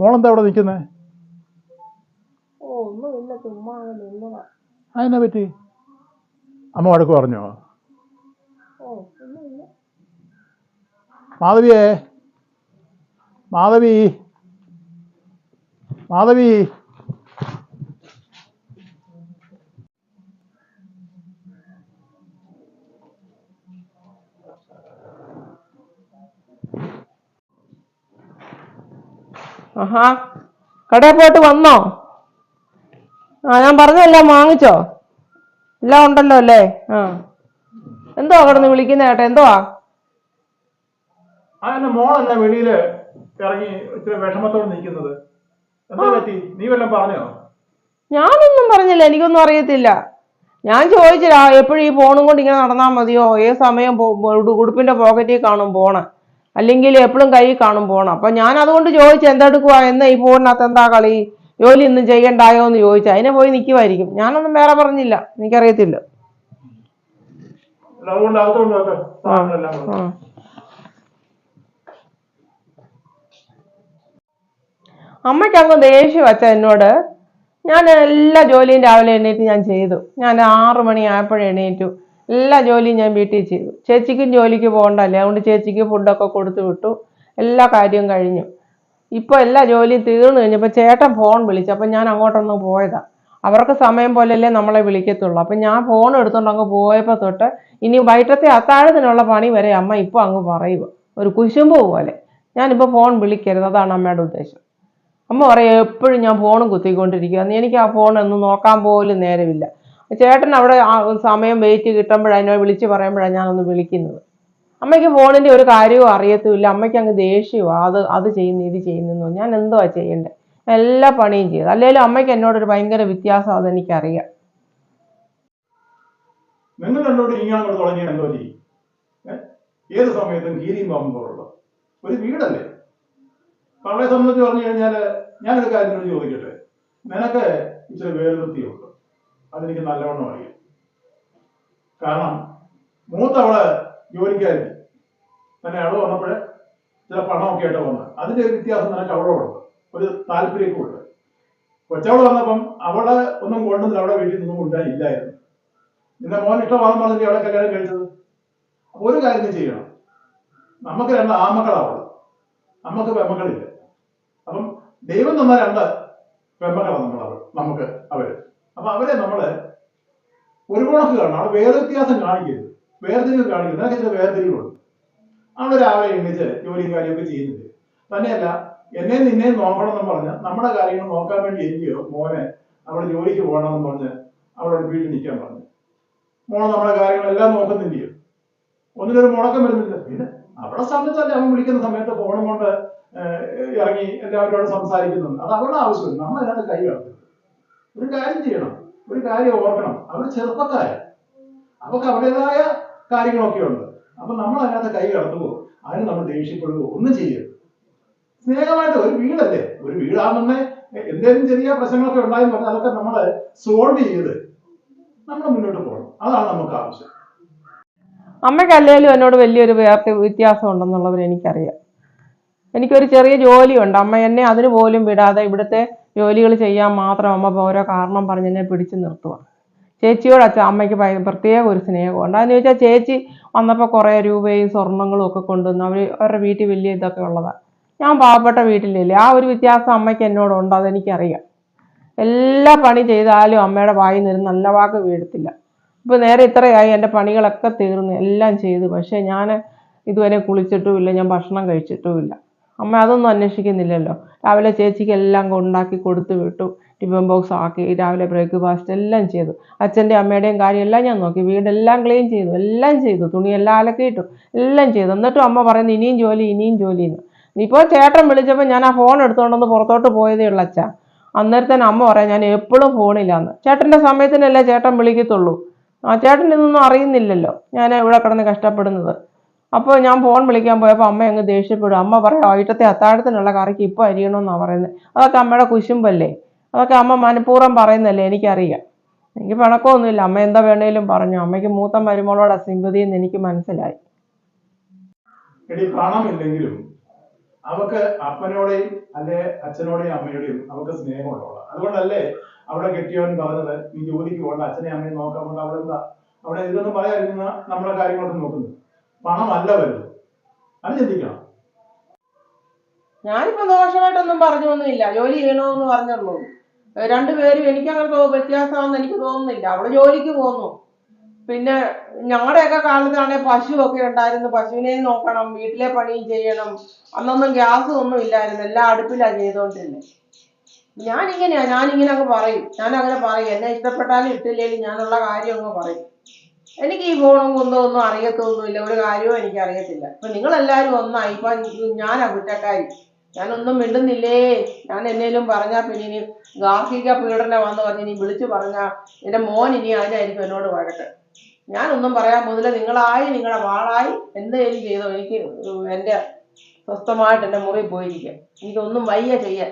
മോളെന്താ അവിടെ നിൽക്കുന്നേ? ഓ ഒന്നുമില്ല ചുമ്മാ അങ്ങ് നിന്നതാ. അതിനെ പറ്റി? അമ്മ വഴക്ക് പറഞ്ഞോ? ഓ ഒന്നുമില്ല. മാധവിയേ? മാധവി? മാധവി? ആഹാ. കടയിൽ പോയിട്ട് വന്നോ? ആ ഞാൻ പറഞ്ഞതെല്ലാം വാങ്ങിച്ചോ? എല്ലാം ഉണ്ടല്ലോ അല്ലേ? ആ. എന്തോ കിടന്ന് വിളിക്കുന്ന ഏട്ടാ എന്തുവാ? അതിന്റെ മോളല്ല വെളിയിൽ ഇറങ്ങി ഇച്ചിരി വിഷമത്തോടെ നിൽക്കുന്നത്. എന്താ പറ്റി? നീ വല്ലതും പറഞ്ഞോ? ഞാനൊന്നും പറഞ്ഞില്ല എനിക്കൊന്നും അറിയത്തില്ല. ഞാൻ ചോദിച്ചില്ല എപ്പോഴും ഈ ഫോണും കൊണ്ട് ഇങ്ങനെ നടന്നാൽ മതിയോ? ഏത് സമയം ഉടുപ്പിന്റെ പോക്കറ്റിൽ കാണും പോണ് അല്ലെങ്കിൽ എപ്പോഴും കൈ കാണും പോണം അപ്പൊ ഞാൻ അതുകൊണ്ട് ചോദിച്ചു എന്തെടുക്കുക എന്നാ ഈ ഫോണിനകത്ത് എന്താ കളി? ജോലി ഒന്നും ചെയ്യണ്ടായോ? എന്ന് ചോദിച്ചു. അതിനെ പോയി നിൽക്കുമായിരിക്കും ഞാനൊന്നും വേറെ പറഞ്ഞില്ല. എനിക്കറിയത്തില്ല. അമ്മയ്ക്ക് അങ്ങ് ദേഷ്യം വച്ച എന്നോട് ഞാൻ എല്ലാ ജോലിയും രാവിലെ എണീറ്റ് ഞാൻ ചെയ്തു. ഞാൻ ആറു മണി ആയപ്പോഴേ എണീറ്റു. എല്ലാ ജോലിയും ഞാൻ വീട്ടിൽ ചെയ്തു. ചേച്ചിക്കും ജോലിക്ക് പോകണ്ടല്ലേ? അതുകൊണ്ട് ചേച്ചിക്ക് ഫുഡൊക്കെ കൊടുത്തു വിട്ടു. എല്ലാ കാര്യവും കഴിഞ്ഞു. ഇപ്പോൾ എല്ലാ ജോലിയും തീർന്നു കഴിഞ്ഞപ്പോൾ ചേട്ടൻ ഫോൺ വിളിച്ചു. അപ്പം ഞാൻ അങ്ങോട്ടൊന്ന് പോയതാ. അവർക്ക് സമയം പോലെയല്ലേ നമ്മളെ വിളിക്കത്തുള്ളൂ. അപ്പം ഞാൻ ഫോൺ എടുത്തുകൊണ്ട് അങ്ങ് പോയപ്പോൾ തൊട്ട് ഇനി വൈകിട്ടത്തെ അത്താഴത്തിനുള്ള പണി വരെ അമ്മ ഇപ്പോൾ അങ്ങ് പറയുക ഒരു കുശുമ്പ് പോലെ. ഞാനിപ്പോൾ ഫോൺ വിളിക്കരുത്. അതാണ് അമ്മയുടെ ഉദ്ദേശം. അമ്മ പറയും എപ്പോഴും ഞാൻ ഫോണും കുത്തിക്കൊണ്ടിരിക്കുക എനിക്ക് ആ ഫോൺ ഒന്ന് നോക്കാൻ പോലും നേരമില്ല. ചേട്ടൻ അവിടെ സമയം വെയിറ്റ് കിട്ടുമ്പോഴാണ് എന്നെ വിളിച്ച് പറയുമ്പോഴാണ് ഞാനൊന്ന് വിളിക്കുന്നത്. അമ്മയ്ക്ക് ഫോണിന്റെ ഒരു കാര്യവും അറിയത്തുമില്ല. അമ്മയ്ക്ക് അങ്ങ് ദേഷ്യമാണ് അത് അത് ചെയ്യുന്നു ഇത് ചെയ്യുന്നു ഞാൻ എന്തുവാ ചെയ്യേണ്ടത് എല്ലാ പണിയും ചെയ്തു. അല്ലെങ്കിലും അമ്മയ്ക്ക് എന്നോടൊരു ഭയങ്കര വ്യത്യാസം അതെനിക്കറിയാം നിങ്ങൾ എന്നോട് കൊണ്ട് തുടങ്ങിയ എന്തോ ചെയ്യും? ഏത് സമയത്തും ഗീരിയും പാമ്പും പോലുള്ള ഒരു വീടല്ലേ? പള്ളയെ സംബന്ധിച്ച് പറഞ്ഞു കഴിഞ്ഞാൽ ഞാനൊരു കാര്യം കൂടി ചോദിക്കട്ടെ? നിനക്ക് ഇച്ചിരി വേർവൃത്തിയുണ്ട്. അതെനിക്ക് നല്ലവണ്ണം അറിയാം. കാരണം മൂത്തവൾ ജോലിക്കാരി തന്നെ അവൾ വന്നപ്പോഴേ ചില പണമൊക്കെ ആയിട്ട് വന്നത് അതിന്റെ ഒരു വ്യത്യാസം നിനക്ക് അവളോടുണ്ട് ഒരു താല്പര്യമൊക്കെ ഉണ്ട്. കൊച്ചവൾ വന്നപ്പം അവൾ ഒന്നും കൊണ്ടുവന്നില്ല. അവിടെ വീട്ടിൽ നിന്നും ഉണ്ടായില്ലായിരുന്നു നിന്റെ മോൻ ഇഷ്ടമാണെന്ന് പറഞ്ഞിട്ട് അവളെ കല്യാണം കഴിച്ചത്? അപ്പൊ ഒരു കാര്യം ചെയ്യണം. നമുക്ക് രണ്ട് ആമക്കളാവുള്ളൂ നമുക്ക് പെമ്മക്കളില്ല അപ്പം ദൈവം തന്ന രണ്ട് പെമ്മക്കളാണ് നമ്മളവർ നമുക്ക് അവർ. അപ്പൊ അവരെ നമ്മൾ ഒരു കണക്ക് കാണണം. അവിടെ വേർവ്യത്യാസം കാണിക്കരുത്. വേർതിരിവ് കാണിക്കരുത്. അതൊക്കെ ചില വേർതിരിവുണ്ട് അവിടെ രാവിലെ എണ്ണിച്ച് ജോലിയും കാര്യമൊക്കെ ചെയ്യുന്നുണ്ട്. തന്നെയല്ല എന്നെ നിന്നെ നോക്കണം എന്ന് പറഞ്ഞ് നമ്മുടെ കാര്യങ്ങൾ നോക്കാൻ വേണ്ടി എനിക്കോ മോനെ അവിടെ ജോലിക്ക് പോകണമെന്ന് പറഞ്ഞ് അവളോട് വീട്ടിൽ നിൽക്കാൻ പറഞ്ഞു. മോളെ നമ്മുടെ കാര്യങ്ങളെല്ലാം നോക്കുന്നില്ലയോ ഒന്നിനൊരു മുടക്കം വരുന്നില്ല. പിന്നെ അവിടെ സമയത്തല്ലേ അവൻ വിളിക്കുന്ന സമയത്ത് ഫോണും കൊണ്ട് ഇറങ്ങി എല്ലാവരോടും സംസാരിക്കുന്നുണ്ട്. അത് അവരുടെ ആവശ്യമില്ല. നമ്മൾ അതിനകത്ത് കൈ കടത്തരുത് ഒരു കാര്യം ചെയ്യണം. ഒരു കാര്യം ഓർക്കണം. അവർ ചെറുപ്പക്കാരാ. അവർക്ക് അവരുടേതായ കാര്യങ്ങളൊക്കെ ഉണ്ട്. അപ്പൊ നമ്മൾ അതിനകത്ത് കൈ കടത്തുവോ അതിന് നമ്മൾ ദേഷ്യപ്പെടുവോ ഒന്നും ചെയ്യരുത്. സ്നേഹമായിട്ട് ഒരു വീടല്ലേ? ഒരു വീടാണെന്ന് എന്തെങ്കിലും ചെറിയ പ്രശ്നങ്ങളൊക്കെ ഉണ്ടായെന്ന് പറഞ്ഞാൽ അതൊക്കെ നമ്മൾ സോൾവ് ചെയ്ത് നമ്മൾ മുന്നോട്ട് പോകണം. അതാണ് നമുക്ക് ആവശ്യം. അമ്മയ്ക്ക് അല്ലെങ്കിലും എന്നോട് വലിയൊരു വ്യത്യാസം ഉണ്ടെന്നുള്ളവർ എനിക്കറിയാം. എനിക്കൊരു ചെറിയ ജോലിയുണ്ട്. അമ്മ എന്നെ അതിന് പോലും വിടാതെ ഇവിടുത്തെ ജോലികൾ ചെയ്യാൻ മാത്രം അമ്മ ഓരോ കാരണം പറഞ്ഞ് എന്നെ പിടിച്ചു നിർത്തുക ചേച്ചിയോട് അച്ഛൻ അമ്മയ്ക്ക് പ്രത്യേക ഒരു സ്നേഹമുണ്ട് അതെന്ന് ചോദിച്ചാൽ ചേച്ചി വന്നപ്പോൾ കുറേ രൂപയും സ്വർണങ്ങളും ഒക്കെ കൊണ്ടുവന്നു. അവർ അവരുടെ വീട്ടിൽ വലിയ ഇതൊക്കെ ഉള്ളതാണ് ഞാൻ പാവപ്പെട്ട വീട്ടിലില്ലേ ആ ഒരു വ്യത്യാസം അമ്മയ്ക്ക് എന്നോടുണ്ട് അതെനിക്കറിയാം. എല്ലാ പണി ചെയ്താലും അമ്മയുടെ വായിൽ നിന്ന് നല്ല വാക്ക് വീഴത്തില്ല. ഇപ്പോൾ നേരെ ഇത്രയായി എന്റെ പണികളൊക്കെ തീർന്നു എല്ലാം ചെയ്തു. പക്ഷേ ഞാൻ ഇതുവരെ കുളിച്ചിട്ടുമില്ല ഞാൻ ഭക്ഷണം കഴിച്ചിട്ടുമില്ല. അമ്മ അതൊന്നും അന്വേഷിക്കുന്നില്ലല്ലോ. രാവിലെ ചേച്ചിക്ക് എല്ലാം ഉണ്ടാക്കി കൊടുത്തു വിട്ടു. ടിഫിൻ ബോക്സ് ആക്കി രാവിലെ ബ്രേക്ക്ഫാസ്റ്റ് എല്ലാം ചെയ്തു. അച്ഛന്റെ അമ്മയുടെയും കാര്യം എല്ലാം ഞാൻ നോക്കി. വീടെല്ലാം ക്ലീൻ ചെയ്തു എല്ലാം ചെയ്തു. തുണിയെല്ലാം അലക്കിയിട്ടു എല്ലാം ചെയ്തു. എന്നിട്ടും അമ്മ പറയുന്നു ഇനിയും ജോലി ഇനിയും ജോലി എന്ന്. ഇപ്പോൾ ചേട്ടൻ വിളിച്ചപ്പോൾ ഞാൻ ആ ഫോൺ എടുത്തുകൊണ്ടൊന്ന് പുറത്തോട്ട് പോയതേ ഉള്ളൂ അച്ഛാ. അന്നേരത്തേന് അമ്മ പറയാം ഞാൻ എപ്പോഴും ഫോണില്ലാന്ന് ചേട്ടന്റെ സമയത്തിനല്ലേ ചേട്ടൻ വിളിക്കത്തുള്ളൂ. ആ ചേട്ടൻ ഇതൊന്നും അറിയുന്നില്ലല്ലോ. ഞാൻ ഇവിടെ കിടന്ന് കഷ്ടപ്പെടുന്നത്. അപ്പോൾ ഞാൻ ഫോൺ വിളിക്കാൻ പോയപ്പോൾ അമ്മ അങ്ങ് ദേഷ്യപ്പെടും. അമ്മ പറയാം വൈകിട്ടത്തെ അത്താഴത്തിനുള്ള കറിക്ക് ഇപ്പോൾ അരിയണമെന്നാണ് പറയുന്നത് അതൊക്കെ അമ്മയുടെ കുശുമ്പല്ലേ? അതൊക്കെ അമ്മ മനഃപൂർവം പറയുന്നല്ലേ എനിക്കറിയാം. എനിക്ക് പിണക്കമൊന്നുമില്ല. അമ്മ എന്താ വേണേലും പറഞ്ഞു. അമ്മയ്ക്ക് മൂത്ത മരുമോളോട് സിമ്പതി എന്ന് എനിക്ക് മനസ്സിലായി. എടി പണമില്ലെങ്കിലും അവക്ക് അപ്പനോടെയും അല്ലെ അച്ഛനോടെയും അമ്മയോടെയും അവക്ക് സ്നേഹമുള്ളവളാണ് അതുകൊണ്ടല്ലേ അവിടെ കെട്ടിയവൻ പറഞ്ഞത് നീ ജോലിക്ക് പോകണ്ട അച്ഛനെയും അമ്മയും നോക്കാൻ കൊണ്ട് അവിടെ എന്താ? അവിടെ ഇതൊന്നും പറയാതിരുന്ന നമ്മളെ കാര്യങ്ങളൊക്കെ നോക്കുന്നത്. പണമല്ല വരുന്നത് അത് ചിന്തിക്കണം. ഞാനിപ്പോ ദോഷമായിട്ടൊന്നും പറഞ്ഞൊന്നുമില്ല. ജോലി ചെയ്യണമെന്ന് പറഞ്ഞുള്ളൂ. രണ്ടുപേരും എനിക്ക് അങ്ങനെ വ്യത്യാസമാണെന്ന് എനിക്ക് തോന്നുന്നില്ല. അവൾ ജോലിക്ക് പോന്നു. പിന്നെ ഞങ്ങളുടെയൊക്കെ കാലത്താണെങ്കിൽ ഒക്കെ ഉണ്ടായിരുന്നു. പശുവിനെ നോക്കണം വീട്ടിലെ പണിയും ചെയ്യണം. അന്നൊന്നും ഗ്യാസ് ഒന്നും ഇല്ലായിരുന്നു. എല്ലാം അടുപ്പിലാണ് ചെയ്തോണ്ടിരുന്നത് ഞാനിങ്ങനെയാ ഞാനിങ്ങനെ അങ്ങ് പറയും. ഞാൻ അങ്ങനെ പറയും. എന്നെ ഇഷ്ടപ്പെട്ടാലും ഇട്ടില്ലെങ്കിൽ ഞാനുള്ള കാര്യം അങ്ങ് പറയും. എനിക്ക് ഈ ഫോണും കുന്തോ ഒന്നും അറിയത്തൊന്നുമില്ല. ഒരു കാര്യവും എനിക്ക് അറിയത്തില്ല. അപ്പൊ നിങ്ങൾ എല്ലാവരും ഒന്നായി ഇപ്പൊ ഞാനാ കുറ്റക്കാരി ഞാനൊന്നും മിണ്ടുന്നില്ലേ? ഞാൻ എന്നേലും പറഞ്ഞാ പിന്നെ ഇനി ഗാർഹിക പീഡനം വന്ന് പറഞ്ഞ് ഇനി വിളിച്ചു പറഞ്ഞാ എന്റെ മോൻ ഇനി അതിനായിരിക്കും എന്നോട് വഴക്ക്. ഞാനൊന്നും പറയാൻ പോകുന്നില്ല. നിങ്ങളായി നിങ്ങളുടെ വാളായി എന്തേലും ചെയ്തോ. എനിക്ക് എന്റെ സ്വസ്ഥമായിട്ട് എന്റെ മുറി പോയിരിക്കാം. എനിക്കൊന്നും വയ്യ ചെയ്യാൻ.